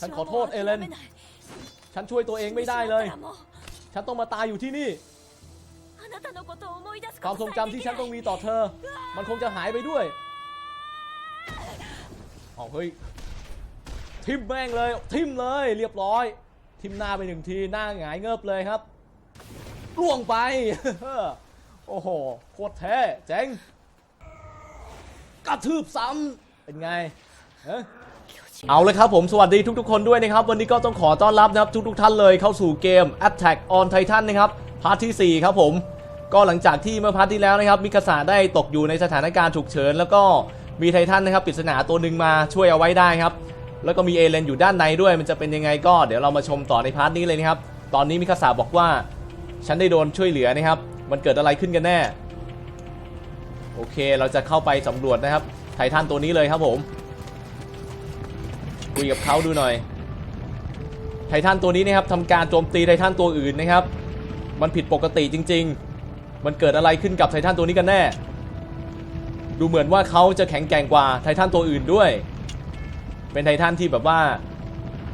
ฉันขอโทษเอเลน ฉันช่วยตัวเองไม่ได้เลย ฉันต้องมาตายอยู่ที่นี่ ความทรงจำที่ฉันต้องมีต่อเธอ มันคงจะหายไปด้วยเอาเฮ้ย ทิมแม่งเลย ทิมเลยเรียบร้อย ทิมหน้าไปหนึ่งที หน้าหงายเงิบเลยครับ ล่วงไป โอ้โห โคตรแท้เจ๋งกระทืบซ้ำเป็นไงเอ้ย เอาเลยครับผมสวัสดีทุกๆคนด้วยนะครับ วันนี้ก็ต้องขอต้อนรับนะครับทุกๆท่านเลยเข้าสู่เกม Attack on Titan นะครับพาร์ทที่ 4 ครับผม ก็หลังจากที่เมื่อพาร์ทที่แล้วนะครับ มิคาสาได้ตกอยู่ในสถานการณ์ฉุกเฉิน แล้วก็มีไททันนะครับปริศนาตัวหนึ่งมาช่วยเอาไว้ได้ครับ แล้วก็มีเอเลนอยู่ด้านในด้วย มันจะเป็นยังไงก็เดี๋ยวเรามาชมต่อในพาร์ทนี้เลยนะครับ ตอนนี้มิคาสาบอกว่า ฉันได้โดนช่วยเหลือนะครับ มันเกิดอะไรขึ้นกันแน่ โอเค เราจะเข้าไปสำรวจนะครับไททันตัวนี้เลยครับผม คุยกับเขาดูหน่อย ไททันตัวนี้นะครับทำการโจมตีไททันตัวอื่นนะครับ มันผิดปกติจริง ๆ มันเกิดอะไรขึ้นกับไททันตัวนี้กันแน่ ดูเหมือนว่าเขาจะแข็งแกร่งกว่าไททันตัวอื่นด้วย เป็นไททันที่แบบว่า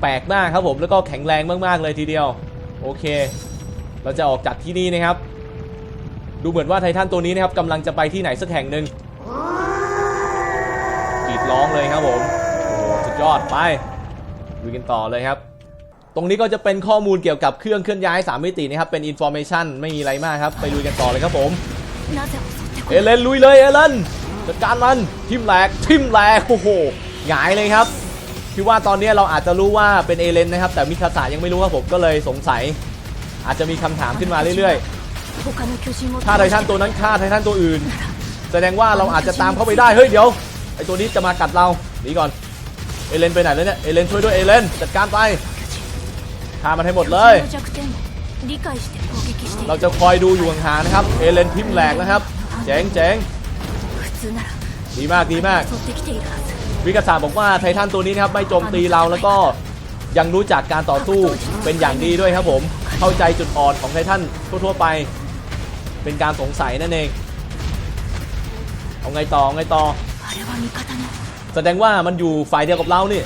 แปลกหน้าครับผมแล้วก็แข็งแรงมากๆเลยทีเดียว โอเค เราจะออกจากที่นี่นะครับ ดูเหมือนว่าไททันตัวนี้นะครับกำลังจะไปที่ไหนสักแห่งหนึ่งกรีดร้องเลยครับผม อ้โหสุดยอดไปดูกันต่อเลยครับ ตรงนี้ก็จะเป็นข้อมูลเกี่ยวกับเครื่องเคลื่อนย้าย 3 มิตินะครับ เป็นอินโฟ a t ชันไม่มีอะไรมากครับ ไปลุยกันต่อเลยครับผม เอเลนลุยเลยเอเลนจัดการมันทิมแหลกทิมแหลกโอ้โหหงายเลยครับพี่ว่าตอนนี้เราอาจจะรู้ว่าเป็นเอเลนนะครับ แต่มิคาสะยังไม่รู้ครับผมก็เลยสงสัย อาจจะมีคำถามขึ้นมาเรื่อยๆถ้าไททันตัวนั้นฆ่าไททันตัวอื่น แสดงว่าเราอาจจะตามเข้าไปได้เฮ้ยเดี๋ยวไอตัวนี้จะมากัดเราหนีก่อน เอเลนไปไหนแล้วเนี่ยเอเลนช่วยด้วยเอเลนจัดการไปฆ่ามันให้หมดเลย เราจะคอยดูอยู่ห่างๆนะครับเอเลนทิมแหลกนะครับเจ๋งเจ๋งดีมากดีมาก วิกาศาบอกว่าไททันตัวนี้นะครับไม่โจมตีเราแล้วก็ยังรู้จักการต่อสู้เป็นอย่างดีด้วยครับผม เข้าใจจุดอ่อนของไททันทั่วๆไป เป็นการสงสัยนั่นเอง เอาไงต่อเอาไงต่อ แสดงว่ามันอยู่ฝ่ายเดียวกับเรานี่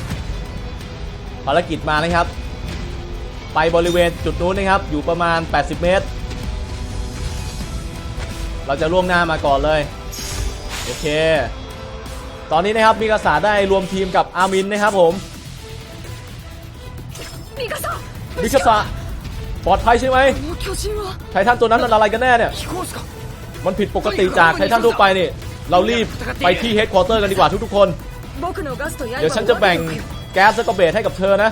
ภารกิจมานะครับ ไปบริเวณจุดนู้นนะครับ อยู่ประมาณ 80 เมตร เราจะล่วงหน้ามาก่อนเลย โอเค ตอนนี้นะครับมีกษาได้รวมทีมกับอามินนะครับผมมิกาซาปลอดภัยใช่ไหมไททันตัวนั้นมันอะไรกันแน่เนี่ย มันผิดปกติจากไททันทั่วไปนี่ เรารีบไปที่เฮดค q อเตอร์กันดีกว่าทุกๆคน เดี๋ยวฉันจะแบ่งแก๊สและก็เบสให้กับเธอนะ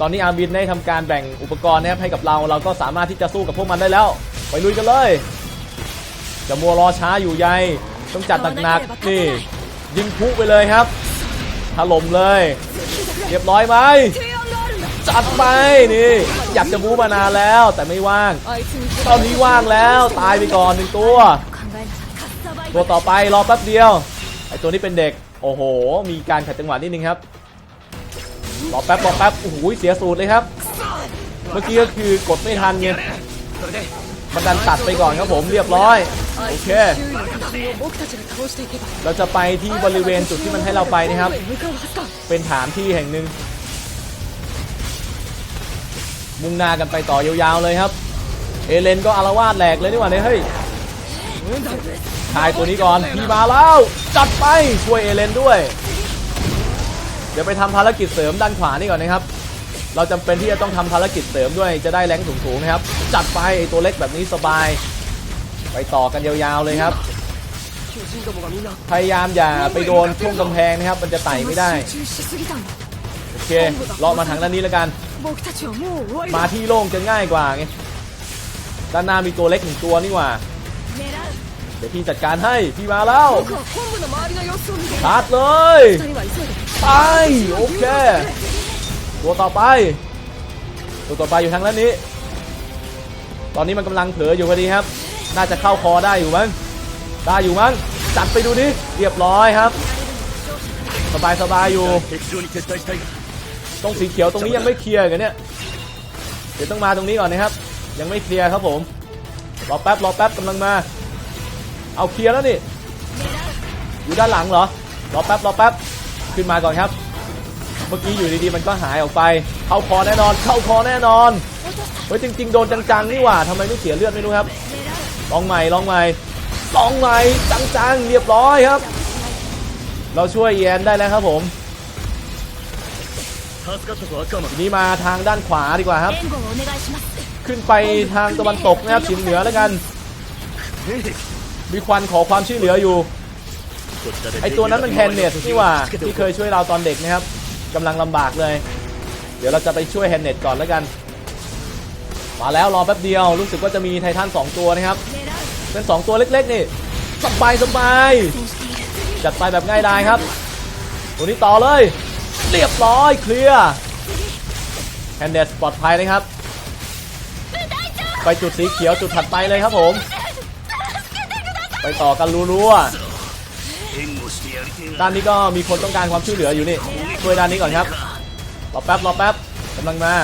ตอนนี้อามินได้ทำการแบ่งอุปกรณ์นะครับให้กับเรา เราก็สามารถที่จะสู้กับพวกมันได้แล้ว ไปลุยกันเลย จะมัวรอช้าอยู่ใยต้องจัดหนักๆนี่ยิงพุไปเลยครับถล่มเลย เรียบร้อยไหมจัดไปนี่ อยากจะบู๊มานานแล้วแต่ไม่ว่าง ตอนนี้ว่างแล้วตายไปก่อนหนึ่งตัว ตัวต่อไปรอแป๊บเดียวไอตัวนี้เป็นเด็ก โอ้โห มีการขัดจังหวะนิดนึงครับรอแป๊บรอแป๊บโอ้โหเสียสูตรเลยครับ เมื่อกี้ก็คือกดไม่ทันไงมันดันตัดไปก่อนครับผมเรียบร้อยโอเค เราจะไปที่บริเวณจุดที่มันให้เราไปนะครับ เป็นฐานที่แห่งหนึ่งมุ่งหน้ากันไปต่อยาวๆเลยครับ เอเลนก็อารวาสแหลกเลยนี่ว่าเนี่ยเฮ้ย ทายตัวนี้ก่อนพี่มาแล้ว จัดไปช่วยเอเลนด้วย เดี๋ยวไปทำภารกิจเสริมด้านขวานี่ก่อนนะครับ เราจำเป็นที่จะต้องทำภารกิจเสริมด้วยจะได้แรงสูงๆนะครับ จัดไปไอตัวเล็กแบบนี้สบาย ไปต่อกันยาวๆเลยครับ พยายามอย่าไปโดนช่วงกำแพงนะครับ มันจะไต่ไม่ได้โอเคเลาะมาทางด้านนี้แล้วกัน มาที่โล่งจะง่ายกว่าไงด้านหน้ามีตัวเล็กหนึ่งตัวนี่หว่า ดี๋ยวพี่จัดการให้พี่มาแล้วชาร์จเลยไปโอเคตัวต่อไปตัวต่อไปอยู่ทางด้านนี้ ตอนนี้มันกำลังเผลออยู่พอดีครับ น่าจะเข้าคอได้อยู่มั้งได้อยู่มั้งจัดไปดูดิเรียบร้อยครับ สบายสบายอยู่ตรงสีเขียวตรงนี้ยังไม่เคลียร์กันเนี่ยเดี๋ยวต้องมาตรงนี้ก่อนนะครับ ยังไม่เคลียร์ครับผมรอแป๊บรอแป๊บกำลังมา เอาเคลียร์แล้วนี่ อยู่ด้านหลังเหรอ รอแป๊บรอแป๊บ ขึ้นมาก่อนครับ เมื่อกี้อยู่ดีๆมันก็หายออกไป เข้าคอแน่นอน เข้าคอแน่นอน เฮ้ยจริง ๆ โดนจังๆนี่หว่าทำไมไม่เสียเลือดไม่รู้ครับ ลองใหม่ลองใหม่ลองใหม่จังๆ เรียบร้อยครับ เราช่วยแยนได้แล้วครับผมทีนี้มาทางด้านขวาดีกว่าครับ ขึ้นไปทางตะวันตกนะครับชิมเหนือแล้วกัน มีควันขอความช่วยเหลืออยู่ ไอตัวนั้นมันแฮนเนตที่ว่าที่เคยช่วยเราตอนเด็กนะครับกำลังลำบากเลย เดี๋ยวเราจะไปช่วยแฮนเนตก่อนแล้วกัน มาแล้วรอแป๊บเดียว รู้สึกว่าจะมีไททัน2ตัวนะครับ เป็น2ตัวเล็กๆนี่สบายสบายจัดไปแบบง่ายดายครับ ตัวนี้ต่อเลย เรียบร้อยเคลียร์แฮนเนตปลอดภัยนะครับ ไปจุดสีเขียวจุดถัดไปเลยครับผม ไปต่อกันรัวๆด้านนี้ก็มีคนต้องการความช่วยเหลืออยู่นี่ช่วยด้านนี้ก่อนครับรอแป๊บรอแป๊บกำลังมา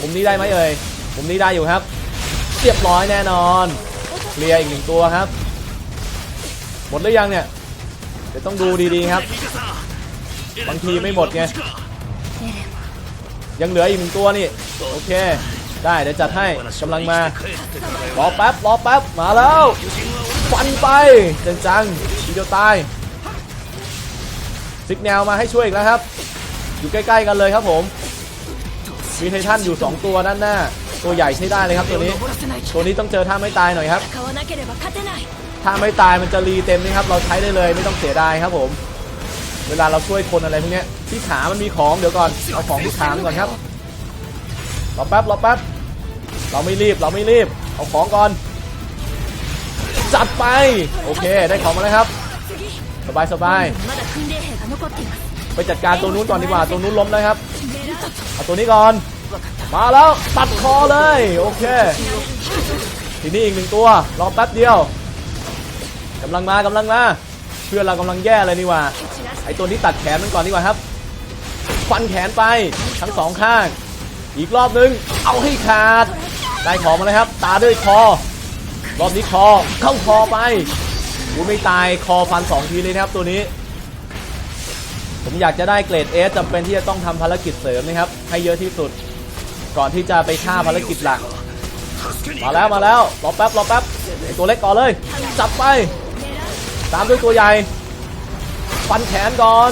ผมนี้ได้ไหมเอ่ยผมนี้ได้อยู่ครับเรียบร้อยแน่นอนเคลียร์อีกหนึ่งตัวครับหมดหรือยังเนี่ยเดี๋ยวต้องดูดีๆครับบางทีไม่หมดไงยังเหลืออีกหนึ่งตัวนี่โอเค ได้เดี๋ยวจัดให้กำลังมารอแป๊บรอแป๊บมาแล้ว ฟันไปจังจังชีเดียวตายซิกแนวมาให้ช่วยอีกแล้วครับ อยู่ใกล้ๆกันเลยครับผมมีไททันอยู่ 2 ตัวด้านหน้า ตัวใหญ่ใช้ได้เลยครับตัวนี้ ตัวนี้ต้องเจอท่าไม่ตายหน่อยครับถ้าไม่ตายมันจะรีเต็มนี่ครับ เราใช้ได้เลยไม่ต้องเสียดายครับผม เวลาเราช่วยคนอะไรพวกนี้ที่ขามันมีของเดี๋ยวก่อนเอาของที่ขามก่อนครับรอแป๊บรอแป๊บเราไม่รีบเราไม่รีบ เอาของก่อน จัดไป โอเค ได้ของมาแล้วครับ สบายสบายไปจัดการตัวนู้นก่อนดีกว่า ตัวนู้นล้มแล้วครับ เอาตัวนี้ก่อน มาแล้วตัดคอเลย โอเค ทีนี้อีกหนึ่งตัว รอแป๊บเดียวกำลังมากำลังมา เพื่อนเรากำลังแย่เลยนี่ว่า ไอตัวนี้ตัดแขนมันก่อนดีกว่าครับ ฟันแขนไปทั้งสองข้าง อีกรอบนึง เอาให้ขาด ได้ของมาแล้วครับ ตาด้วยคอ รอบนี้คอเข้าคอไปกูไม่ตายคอฟันสองทีเลยนะครับตัวนี้ ผมอยากจะได้เกรดเอสจำเป็นที่จะต้องทำภารกิจเสริมนะครับ ให้เยอะที่สุด ก่อนที่จะไปฆ่าภารกิจหลัก มาแล้วมาแล้วรอแป๊บรอแป๊บตัวเล็กก่อนเลย จับไป ตามด้วยตัวใหญ่ฟันแขนก่อน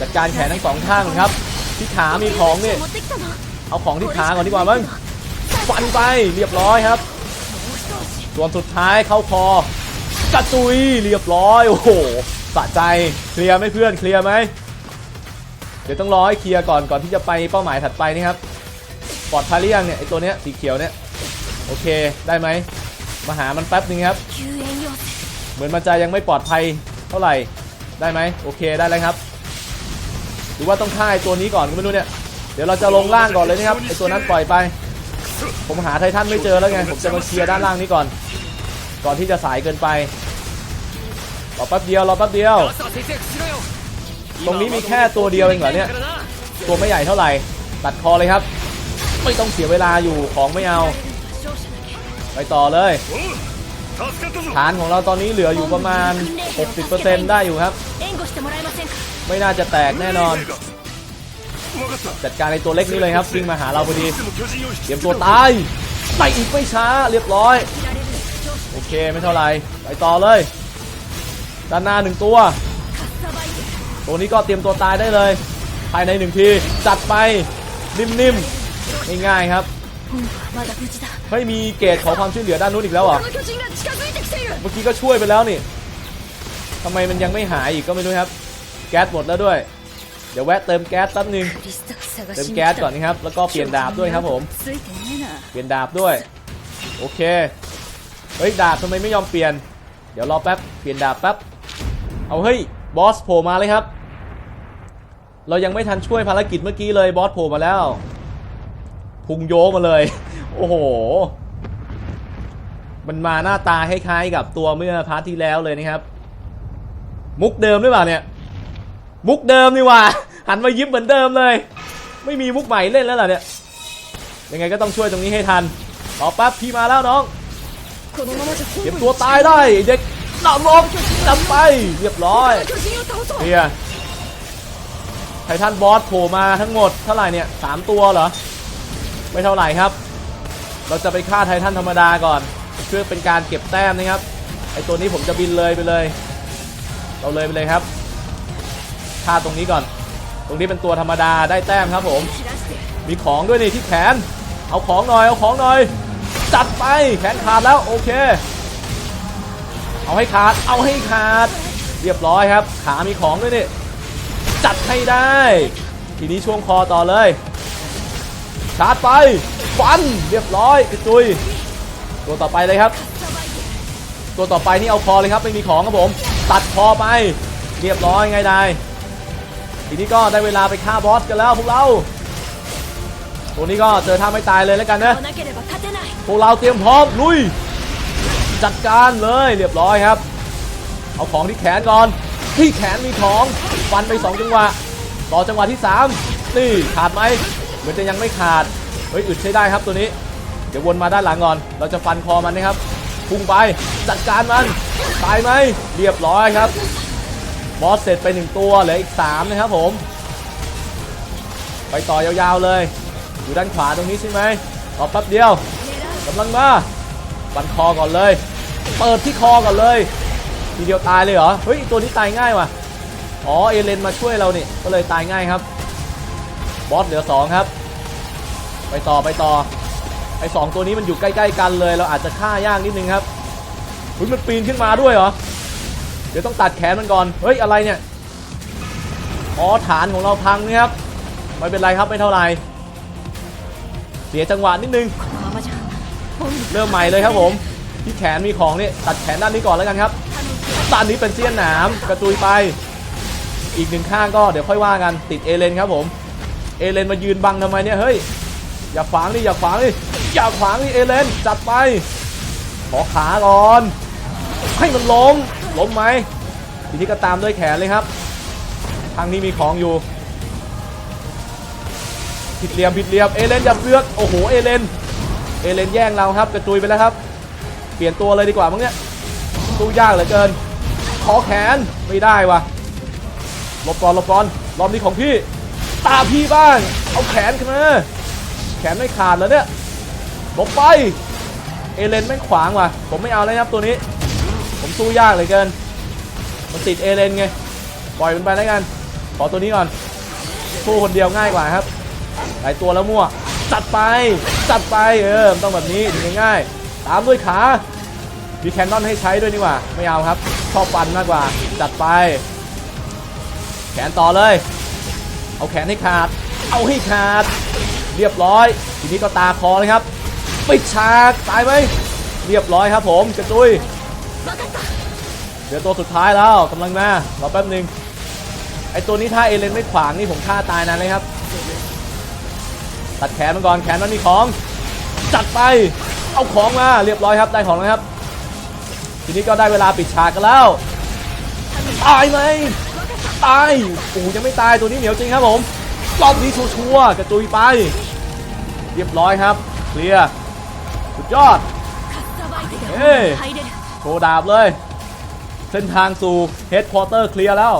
จัดการแขนทั้งสองข้างครับ ที่ขามีของเนี่ยเอาของที่ขาก่อนดีกว่ามั้งฟันไปเรียบร้อยครับ ส่วนสุดท้ายเข้าคอกระตุยเรียบร้อยโอ้โหสะใจเคลียร์ไหมเพื่อนเคลียร์ไหมเดี๋ยวต้องรอให้เคลียร์ก่อนก่อนที่จะไปเป้าหมายถัดไปนี่ครับปลอดภัยรืยังเนี่ยไอตัวเนี้ยสีเขียวเนี้ยโอเคได้ไหมมาหามันแป๊บนึงครับ เหมือนมันจะยังไม่ปลอดภัยเท่าไหร่ได้ไหมโอเคได้เลยครับ หรือว่าต้องฆ่าไอตัวนี้ก่อนก็ไม่รู้เนี่ยเดี๋ยวเราจะลงล่างก่อนเลยนะครับไอตัวนั้นปล่อยไป ผมหาไททันไม่เจอแล้วไง ผมจะมาเคลียร์ด้านล่างนี้ก่อน ก่อนที่จะสายเกินไป รอแป๊บเดียว รอแป๊บเดียว ตรงนี้มีแค่ตัวเดียวเองเหรอเนี่ย ตัวไม่ใหญ่เท่าไหร่ ตัดคอเลยครับ ไม่ต้องเสียเวลาอยู่ของไม่เอา ไปต่อเลย ฐานของเราตอนนี้เหลืออยู่ประมาณ 60%ได้อยู่ครับ ไม่น่าจะแตกแน่นอน จัดการในตัวเล็กนี้เลยครับวิ่งมาหาเราพอดีเตรียมตัวตายไปอีกไม่ช้าเรียบร้อย โอเคไม่เท่าไรไปต่อเลย ด้านหน้าหนึ่งตัว ตัวนี้ก็เตรียมตัวตายได้เลย ภายในหนึ่งทีจัดไปนิ่มๆง่ายๆครับไม่มีเกตขอความช่วยเหลือด้านนู้นอีกแล้วอะเมื่อกี้ก็ช่วยไปแล้วนี่ทำไมมันยังไม่หายอีกก็ไม่รู้ครับ แก๊สหมดแล้วด้วย ดี๋ยวแวะเติมแก๊สแป๊บนึงเติมแก๊สก่อนนะครับ แล้วก็เปลี่ยนดาบด้วยครับผม เปลี่ยนดาบด้วย โอเค เฮ้ยดาบทำไมไม่ยอมเปลี่ยน เดี๋ยวรอแป๊บ เปลี่ยนดาบแป๊บ เอาเฮ้ยบอสโผล่มาเลยครับ เรายังไม่ทันช่วยภารกิจเมื่อกี้เลยบอสโผล่มาแล้ว พุงโยกมาเลย โอ้โห มันมาหน้าตาคล้ายๆกับตัวเมื่อพาร์ทที่แล้วเลยนะครับ มุกเดิมหรือเปล่าเนี่ย มุกเดิมนี่ว่า หันมายิ้มเหมือนเดิมเลย ไม่มีมุกใหม่เล่นแล้วล่ะเนี่ย ยังไงก็ต้องช่วยตรงนี้ให้ทันต่อปั๊บพี่มาแล้วน้องเก็บตัวตายได้เด็กดำบลบหลัไป เรียบร้อยเนี่ยไททันบอสโผล่มาทั้งหมดเท่าไหร่เนี่ยสามตัวเหรอ ไม่เท่าไหร่ครับ เราจะไปฆ่าไททันธรรมดาก่อน เพื่อเป็นการเก็บแต้มนะครับ ไอตัวนี้ผมจะบินเลยไปเลย เราเลยไปเลยครับ คาตรงนี้ก่อน ตรงนี้เป็นตัวธรรมดาได้แต้มครับผม มีของด้วยนี่ที่แขน เอาของหน่อยเอาของหน่อย จัดไปแขนขาดแล้วโอเค เอาให้ขาดเอาให้ขาด เรียบร้อยครับ ขามีของด้วยนี่จัดให้ได้ ทีนี้ช่วงคอต่อเลยชาร์จไปฟันเรียบร้อยจุย ตัวต่อไปเลยครับ ตัวต่อไปนี่เอาคอเลยครับไม่มีของครับผม ตัดคอไป เรียบร้อยไงได้ ทีนี้ก็ได้เวลาไปฆ่าบอสกันแล้วพวกเราตรงนี้ก็เจอท่าไม่ตายเลยแล้วกันนะพวกเราเตรียมพร้อมลุย จัดการเลยเรียบร้อยครับ เอาของที่แขนก่อน ที่แขนมีของฟันไป 2 จังหวะ ต่อจังหวะที่ 3 นี่ขาดไหมเหมือนจะยังไม่ขาดเฮ้ยอึดใช้ได้ครับตัวนี้ เดี๋ยววนมาด้านหลังก่อน เราจะฟันคอมันนะครับพุ่งไปจัดการมันตายไหมเรียบร้อยครับ บอสเสร็จไปหนึ่งตัวเหลืออีก 3 นะครับผม ไปต่อยาวๆเลย อยู่ด้านขวาตรงนี้ใช่ไหมรอแป๊บเดียวกำลังมาฟันคอก่อนเลย เปิดที่คอก่อนเลย ทีเดียวตายเลยเหรอ เฮ้ยตัวนี้ตายง่ายว่ะ อ๋อเอเลนมาช่วยเราเนี่ยก็เลยตายง่ายครับ บอสเหลือสองครับ ไปต่อไปต่อไอ้สองตัวนี้มันอยู่ใกล้ ๆ กันเลย เราอาจจะฆ่ายากนิดนึงครับเฮ้ยมันปีนขึ้นมาด้วยเหรอ เดี๋ยวต้องตัดแขนมันก่อน เฮ้ย อะไรเนี่ย อ๋อ ฐานของเราพังนะครับ ไม่เป็นไรครับ ไม่เท่าไหร่ เสียจังหวะนิดนึง เริ่มใหม่เลยครับผม ที่แขนมีของเนี่ยตัดแขนด้านนี้ก่อนแล้วกันครับ ด้านนี้เป็นเสี้ยนหนามกระตุยไป อีกหนึ่งข้างก็เดี๋ยวค่อยว่ากัน ติดเอเลนครับผม เอเลนมายืนบังทำไมเนี่ย เฮ้ย อย่าวางดิอย่าวางดิอย่าขวางดิเอเลนจัดไป ขอขาก่อน ให้มันลง ล้มไหมทีนี้ก็ตามด้วยแขนเลยครับ ทางนี้มีของอยู่ ผิดเหลี่ยมผิดเหลี่ยมเอเลนอย่าเสือกโอ้โหเอเลนเอเลนแย่งเราครับกระจุยไปแล้วครับ เปลี่ยนตัวเลยดีกว่ามั้งเนี่ยสู้ยากเหลือเกิน ขอแขนไม่ได้วะหลบก่อนหลบก่อนรอบนี้ของพี่ ตาพี่บ้างเอาแขนขึ้นมาแขนไม่ขาดแล้วเนี่ยลบไป เอเลนแม่งขวางว่ะ ผมไม่เอาแล้วครับตัวนี้ ผมสู้ยากเลือเกิน มันติดเอเลนไง ปล่อยมันไปแล้วกัน ขอตัวนี้ก่อน สู้คนเดียวง่ายกว่าครับ หลายตัวแล้วมั่ว จัดไป จัดไป เออ ต้องแบบนี้ถึงง่ายๆ ตามด้วยขา มีแคนนอนให้ใช้ด้วยนี่หว่า ไม่เอาครับ ชอบฟันมากกว่า จัดไป แขนต่อเลย เอาแขนให้ขาด เอาให้ขาด เรียบร้อย ทีนี้ก็ตาคอเลยครับ ปิดฉาก ตายไหมเรียบร้อยครับผมกระจุย เดี๋ยวตัวสุดท้ายแล้วกำลังมารอแป๊บหนึงไอตัวนี้ถ้าเอเลนไม่ขวางนี่ผมฆ่าตายนานเลยครับ ตัดแขนมันก่อนแขนมันมีของ จัดไป เอาของมาเรียบร้อยครับได้ของแล้วครับ ทีนี้ก็ได้เวลาปิดฉากกันแล้ว ตายไหมตายโอ้โหยังไม่ตายตัวนี้เหนียวจริงครับผมรอบนี้ชัวร์ๆกระจุยไป เรียบร้อยครับเคลียร์สุดยอดかっ โกดาบเลย เส้นทางสู่เฮดคอร์เตอร์เคลียร์แล้ว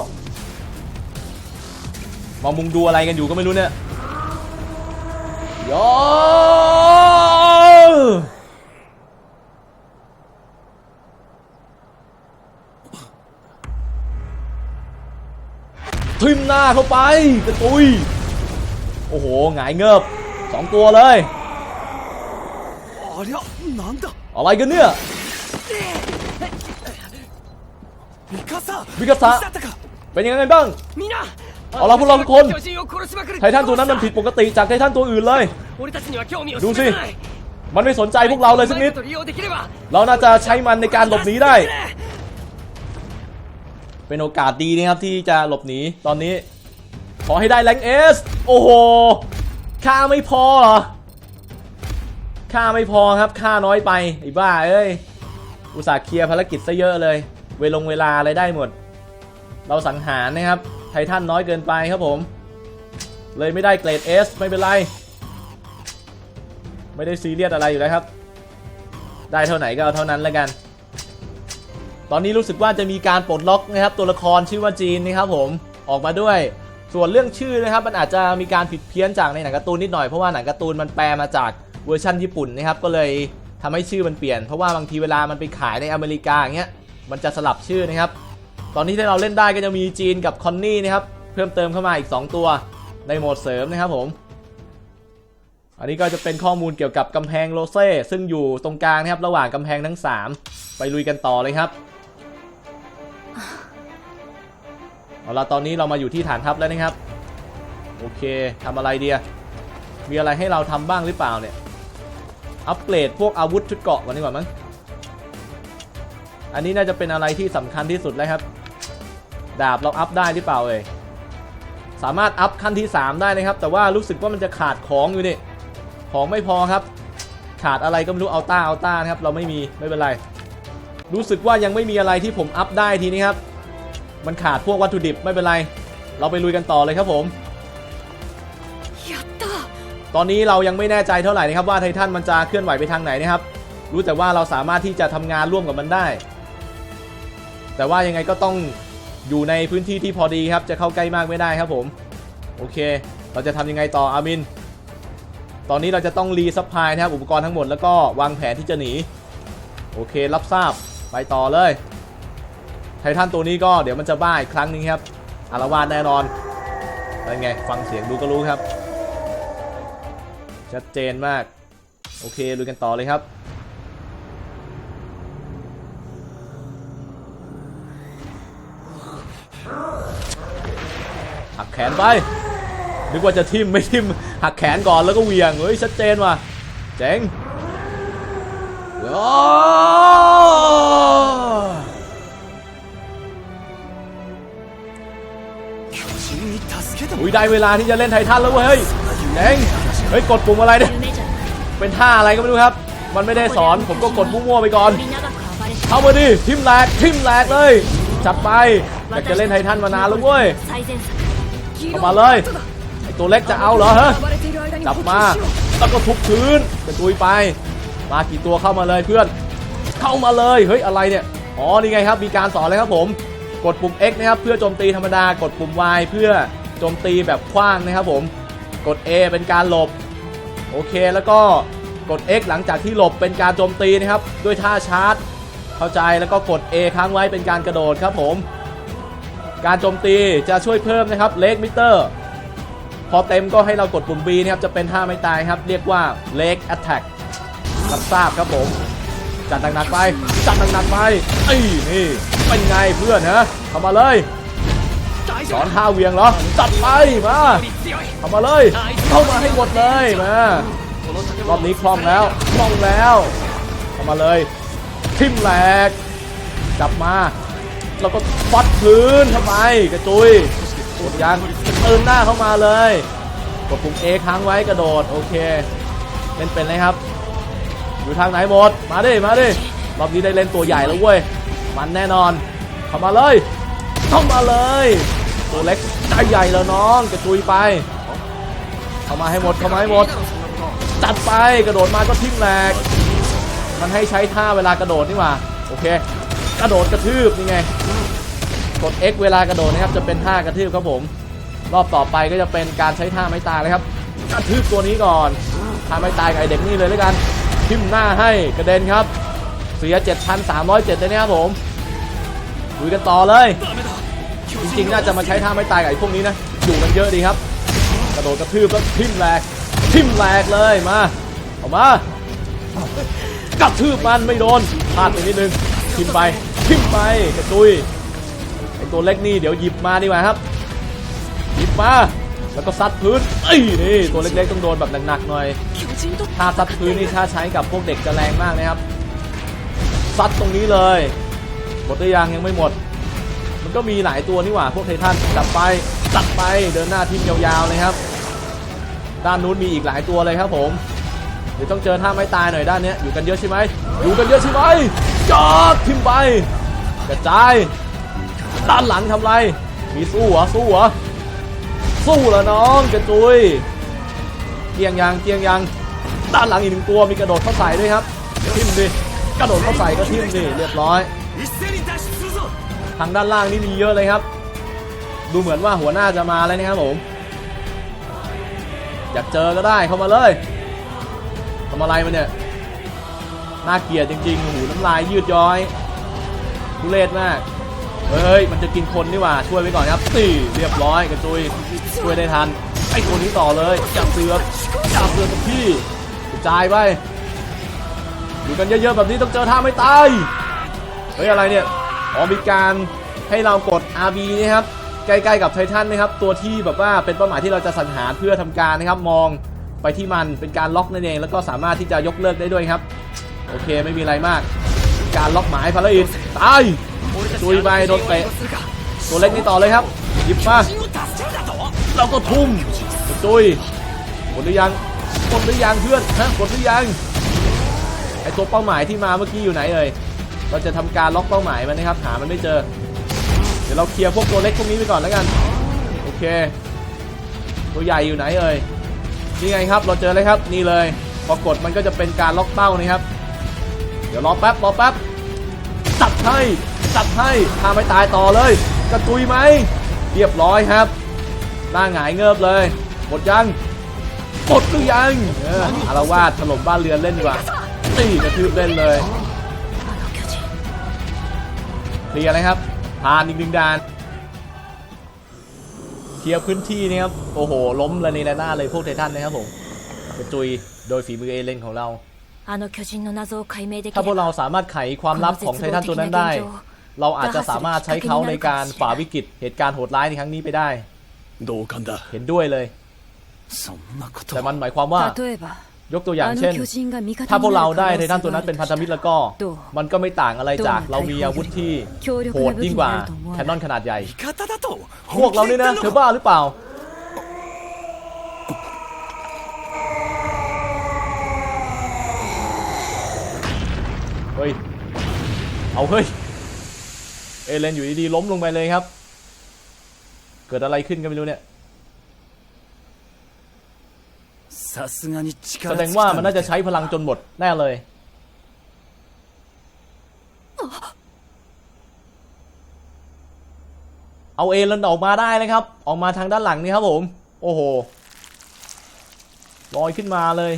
มามุงดูอะไรกันอยู่ก็ไม่รู้เนี่ยยอทิมหน้าเข้าไปกระตุย โอ้โห หงายเงิบสองตัวเลยอะไรกันเนี่ย วิกาสะเป็นยังไงบ้างเอาละพวกเราทุกคนไททันตัวนั้นมันผิดปกติจากไททันตัวอื่นเลย ดูสิ มันไม่สนใจพวกเราเลยสักนิด เราน่าจะใช้มันในการหลบหนีได้ เป็นโอกาสดีนะครับที่จะหลบหนีตอนนี้ ขอให้ได้แรงเอส โอ้โหค่าไม่พอเหรอค่าไม่พอครับค่าน้อยไปไอ้บ้าเอ้ย อุตส่าห์เคลียร์ภารกิจซะเยอะเลย เวลงเวลาอะไรได้หมด เราสังหารนะครับ ไททันน้อยเกินไปครับผม เลยไม่ได้เกรด S ไม่เป็นไร ไม่ได้ซีเรียสอะไรอยู่แล้วครับ ได้เท่าไหนก็เอาเท่านั้นแล้วกัน ตอนนี้รู้สึกว่าจะมีการปลดล็อกนะครับ ตัวละครชื่อว่าจีนนะครับผมออกมาด้วยส่วนเรื่องชื่อนะครับมันอาจจะมีการผิดเพี้ยนจากในหนังการ์ตูนนิดหน่อยเพราะว่าหนังการ์ตูนมันแปลมาจากเวอร์ชันญี่ปุ่นนะครับก็เลยทำให้ชื่อมันเปลี่ยนเพราะว่าบางทีเวลามันไปขายในอเมริกาอย่างเงี้ย มันจะสลับชื่อนะครับ ตอนนี้ที่เราเล่นได้ก็จะมีจีนกับคอนนี่นะครับ เพิ่มเติมเข้ามาอีก 2 ตัวในโหมดเสริมนะครับผม อันนี้ก็จะเป็นข้อมูลเกี่ยวกับกำแพงโรเซ่ซึ่งอยู่ตรงกลางนะครับ ระหว่างกำแพงทั้ง 3 ไปลุยกันต่อเลยครับเอาละตอนนี้เรามาอยู่ที่ฐานทัพแล้วนะครับ โอเคทำอะไรเดียมีอะไรให้เราทำบ้างหรือเปล่าเนี่ย อัปเกรดพวกอาวุธชุดเกาะก่อนดีกว่ามั้ง อันนี้น่าจะเป็นอะไรที่สำคัญที่สุดแล้วครับ ดาบเราอัพได้หรือเปล่าเอ่ยสามารถอัพขั้นที่ 3 ได้นะครับ แต่ว่ารู้สึกว่ามันจะขาดของอยู่นี่ของไม่พอครับ ขาดอะไรก็ไม่รู้เอาต้าเอาต้านะครับ เราไม่มีไม่เป็นไร รู้สึกว่ายังไม่มีอะไรที่ผมอัพได้ทีนี้ครับ มันขาดพวกวัตถุดิบไม่เป็นไร เราไปลุยกันต่อเลยครับผมตอนนี้เรายังไม่แน่ใจเท่าไหร่นะครับว่าไททันมันจะเคลื่อนไหวไปทางไหนนะครับ รู้แต่ว่าเราสามารถที่จะทำงานร่วมกับมันได้ แต่ว่ายังไงก็ต้องอยู่ในพื้นที่ที่พอดีครับ จะเข้าใกล้มากไม่ได้ครับผม โอเค เราจะทำยังไงต่ออามิน ตอนนี้เราจะต้องรีซัพพลายนะครับอุปกรณ์ทั้งหมดแล้วก็วางแผนที่จะหนี โอเครับทราบ ไปต่อเลย ไททันตัวนี้ก็เดี๋ยวมันจะบ้าอีกครั้งหนึงครับ อารวาสแน่นอนเป็นไง ฟังเสียงดูก็รู้ครับ ชัดเจนมาก โอเคลุยกันต่อเลยครับ แขนไปนึกว่าจะทิมไม่ทิมหักแขนก่อนแล้วก็เวียงเฮ้ยชัดเจนว่ะเจ๋งอุ้ยได้เวลาที่จะเล่นไททันแล้วเว้ยเจ๋งเฮ้ยกดปุ่มอะไรเนี่ยเป็นท่าอะไรก็ไม่รู้ครับ มันไม่ได้สอนผมก็กดมุ่งมั่วไปก่อนเข้ามาดิทิมแหลกทิมแหลกเลยจับไปอยากจะเล่นไททันมานานแล้วเว้ย เข้ามาเลยไอตัวเล็กจะเอาเหรอฮะจับมาแล้วก็ทุบพื้นเป็นตุยไป มากี่ตัวเข้ามาเลยเพื่อน เข้ามาเลยเฮ้ยอะไรเนี่ยอ๋อนี่ไงครับมีการสอนเลยครับผม กดปุ่ม X นะครับเพื่อโจมตีธรรมดากดปุ่ม Y เพื่อโจมตีแบบคว้างนะครับผม กด A เป็นการหลบโอเคแล้วก็กด X หลังจากที่หลบเป็นการโจมตีนะครับ ด้วยท่าชาร์จ เข้าใจแล้วก็กด A ค้างไว้เป็นการกระโดดครับผม การโจมตีจะช่วยเพิ่มนะครับเลกมิเตอร์ พอเต็มก็ให้เรากดปุ่ม B นะครับจะเป็นท่าไม่ตายครับ เรียกว่าเลกแอตแทกรับทราบครับผม จัดหนักๆไป จัดหนักๆไปไอ้นี่เป็นไงเพื่อนฮะเข้ามาเลยสอนท่าเวียงเหรอ จัดไปมาเข้ามาเลย เข้ามาให้หมดเลยมารอบนี้คล่องแล้วคล่องแล้วเข้ามาเลย ทิมแหลกจับมา แล้วก็ฟัดพื้นทำไมกระจุยกดยังเติมหน้าเข้ามาเลยกดปุ่ม A ค้างไว้กระโดด โอเคเล่นเป็นเลยครับ อยู่ทางไหนหมด มาดิ มาดิ รอบนี้ได้เล่นตัวใหญ่แล้วเว้ย มันแน่นอน เข้ามาเลย เข้ามาเลย ตัวเล็กใจใหญ่แล้วน้องกระจุยไป เข้ามาให้หมด เข้ามาให้หมด จัดไป กระโดดมาก็ทิ้งแหลก มันให้ใช้ท่าเวลากระโดดนี่หว่า โอเค ระโดดกระทืบนี่ไง กด X เวลากระโดดนะครับจะเป็นท่ากระทืบครับผม รอบต่อไปก็จะเป็นการใช้ท่าไม้ตายเลยครับกระทืบตัวนี้ก่อนท่าไม้ตายกับไอเด็กนี่เลยแล้วกันทิ่มหน้าให้กระเด็นครับ เสีย 7,307เลยนะครับผมลุยกันต่อเลย จริงๆ น่าจะมาใช้ท่าไม้ตายกับไอพวกนี้นะ อยู่กันเยอะดีครับ กระโดดกระทืบแล้วทิ่มแหลกทิ่มแหลกเลยมาออกมากระทืบมันไม่โดนพลาดไปนิดนึง ทิมไปทิมไปกระตุยไอตัวเล็กนี่เดี๋ยวหยิบมาดีกว่าครับ หยิบมาแล้วก็ซัดพื้นไอ้นี่ตัวเล็กๆต้องโดนแบบหนักๆหน่อยถ้าซัดพื้นนี่ถ้าใช้กับพวกเด็กจะแรงมากนะครับซัดตรงนี้เลยหมดหรืยังยังไม่หมด มันก็มีหลายตัวนี่หว่าพวกไททันจับไปตัดไปเดินหน้าทิมยาวๆเลยครับ ด้านนู้นมีอีกหลายตัวเลยครับผมเดี๋ยวต้องเจอท่าไม้ตายหน่อยด้านนี้อยู่กันเยอะใช่ไหมอยู่กันเยอะใช่ไหม จอดทิมไป กระจาย ด้านหลังทำไร มีสู้เหรอ สู้เหรอ สู้ละน้องกระจุยเกียงยางเกียงยางด้านหลังอีกหนึ่งตัวมีกระโดดเข้าใส่ด้วยครับ ทิมดิ กระโดดเข้าใส่ก็ทิมดิ เรียบร้อย ทางด้านล่างนี่มีเยอะเลยครับ ดูเหมือนว่าหัวหน้าจะมาแล้วนะครับผม อยากเจอก็ได้เข้ามาเลยทำอะไรมาเนี่ย น่าเกลียดจริงๆหูน้ำลายยืดย้อยทุเรศมาก เฮ้ย มันจะกินคนนี่หว่า ช่วยไว้ก่อนครับสี่เรียบร้อยกระจุย ช่วยได้ทัน ไอ้คนนี้ต่อเลยอย่าเสือกอย่าเสือกับพี่กระจายไปอยู่กันเยอะๆแบบนี้ต้องเจอท่าไม่ตาย เฮ้ย อะไรเนี่ย อ๋อมีการให้เรากด RB นะครับ ใกล้ๆกับไททันนะครับ ตัวที่แบบว่าเป็นเป้าหมายที่เราจะสังหารเพื่อทำการนะครับ มองไปที่มันเป็นการล็อกนั่นเอง แล้วก็สามารถที่จะยกเลิกได้ด้วยครับ โอเคไม่มีอะไรมาก การล็อกหมายภารกิจตายจุยไปโดนเตะตัวเล็กนี่ต่อเลยครับ หยิบมาเราก็ทุ่มจุยหมดหรือยังหมดหรือยังเพื่อนฮะหมดหรือยังไอตัวเป้าหมายที่มาเมื่อกี้อยู่ไหนเอ่ยเราจะทำการล็อกเป้าหมายมันนะครับหามันไม่เจอ เดี๋ยวเราเคลียร์พวกตัวเล็กพวกนี้ไปก่อนแล้วกัน โอเค ตัวใหญ่อยู่ไหนเอ่ยนี่ไงครับเราเจอเลยครับนี่เลยพอกดมันก็จะเป็นการล็อกเป้านะครับ เดี๋ยวรอแป๊บรอแป๊บจัดให้จัดให้พาไม่ตายต่อเลย กระตุยไหมเรียบร้อยครับหน้าหงายเงิบเลยหมดยังหมดหรือยังอารวาสถล่มบ้านเรือนเล่นดีกว่าตีกระทืบเล่นเลยเคลียร์นะครับผ่านอีกหนึ่งด่านเคลียร์พื้นที่นะครับโอ้โห ล้มระเนระนาดเลยพวกไททันนะครับผมกระจุยโดยฝีมือเอเลนของเรา ถ้าพวกเราสามารถไขความลับของไททันตัวนั้นได้ เราอาจจะสามารถใช้เขาในการฝ่าวิกฤตเหตุการณ์โหดร้ายในครั้งนี้ไปได้ เห็นด้วยเลย แต่มันหมายความว่ายกตัวอย่างเช่น ถ้าพวกเราได้ไททันตัวนั้นเป็นพันธมิตรแล้วก็ มันก็ไม่ต่างอะไรจากเรามีอาวุธที่โหดยิ่งกว่าแคนนอนขนาดใหญ่พวกเรานี่นะเธอบ้าหรือเปล่า เอาเฮ้ย เอเลนอยู่ดีๆล้มลงไปเลยครับ เกิดอะไรขึ้นกันไม่รู้เนี่ยแสดงว่ามันน่าจะใช้พลังจนหมดแน่เลย เอาเอเลนออกมาได้นะครับ ออกมาทางด้านหลังนี่ครับผม โอ้โหลอยขึ้นมาเลย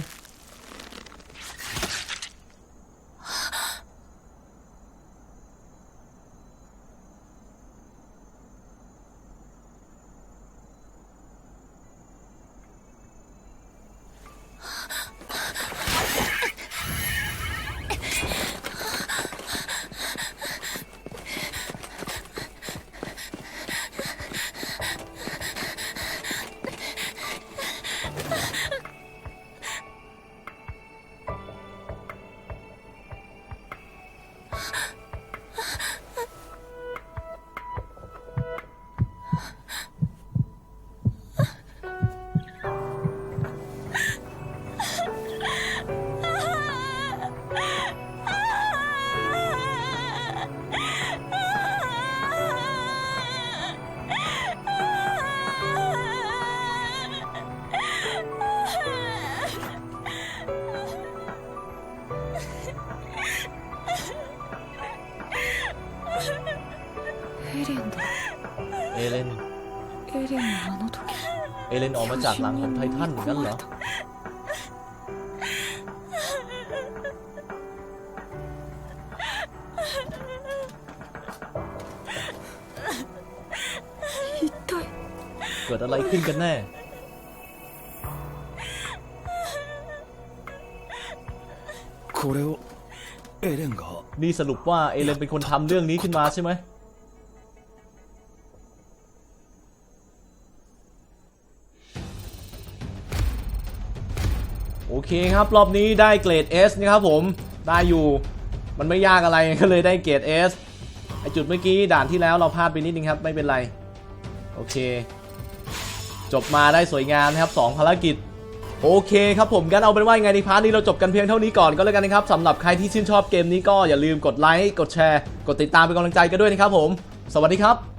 อเลนออกมาจากหลังของไททันอย่างนั้นเหรอ 一体 เกิดอะไรขึ้นกันแน่ これをエレンが นี่สรุปว่าเอเลนเป็นคนทำเรื่องนี้ขึ้นมาใช่ไหม เคครับ รอบนี้ได้เกรด S นะครับผม ได้อยู่ มันไม่ยากอะไรก็เลยได้เกรด S ไอจุดเมื่อกี้ด่านที่แล้วเราพลาดไปนิดนึงครับ ไม่เป็นไร โอเค จบมาได้สวยงามนะครับ 2 ภารกิจโอเคครับผมกันเอาเป็นว่าไงในพาร์ทนี้เราจบกันเพียงเท่านี้ก่อนก็แล้วกันนะครับสำหรับใครที่ชื่นชอบเกมนี้ก็อย่าลืมกดไลค์กดแชร์ กดติดตามเป็นกำลังใจกันด้วยนะครับผม สวัสดีครับ